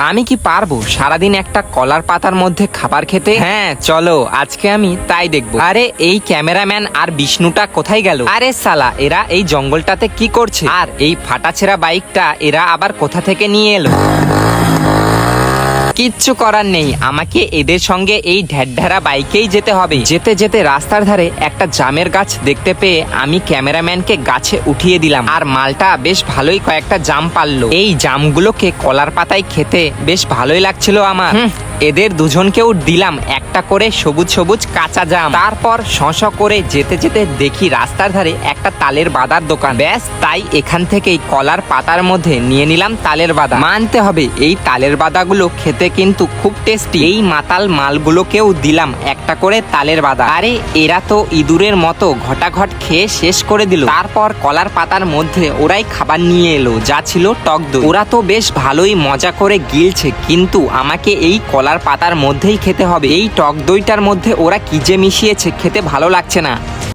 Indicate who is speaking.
Speaker 1: আমি কি পারব? সারাদিন একটা কলার পাতার মধ্যে খাবার খেতে? হ্যাঁ চলো, আজকে আমি তাই দেখব। আরে, এই ক্যামেরাম্যান আর বিষ্ণুটা কোথায় গেল? আরে সালা, এরা এই জঙ্গলটাতে কি করছে? আর এই ফাটাছেরা বাইকটা এরা আবার কোথা থেকে নিয়ে এলো? কিচ্ছু করার নেই। আমাকে এদের সঙ্গে এই ঢ্যাঢ্যারা বাইকেই যেতে হবে। যেতে যেতে রাস্তার ধারে একটা জামের গাছ দেখতে পেয়ে আমি ক্যামেরাম্যানকে গাছে উঠিয়ে দিলাম। আর মালটা বেশ ভালোই কয়েকটা জাম পারল এই জামগুলোকে কলার পাতায় খেতে বেশ ভালোই লাগছিল আমার। এদের দুজনকেও দিলাম একটা করে সবুজ সবুজ কাঁচা জাম। তারপর শশ করে যেতে যেতে দেখি রাস্তার ধারে একটা তালের বাদার দোকান। ব্যাস, তাই এখান থেকেই কলার পাতার মধ্যে নিয়ে নিলাম তালের বাদা। মানতে হবে, এই তালের বাদাগুলো খেতে কিন্তু খুব টেস্টি। এই মাতাল মালগুলোকেও দিলাম একটা করে তালের বাদা। আরে, এরা তো ইঁদুরের মতো ঘটাঘট খেয়ে শেষ করে দিল। তারপর কলার পাতার মধ্যে ওরাই খাবার নিয়ে এলো, যা ছিল টক দই। ওরা তো বেশ ভালোই মজা করে গিলছে, কিন্তু আমাকে এই কলার পাতার মধ্যেই খেতে হবে। এই টক দইটার মধ্যে ওরা কি যে মিশিয়েছে, খেতে ভালো লাগছে না।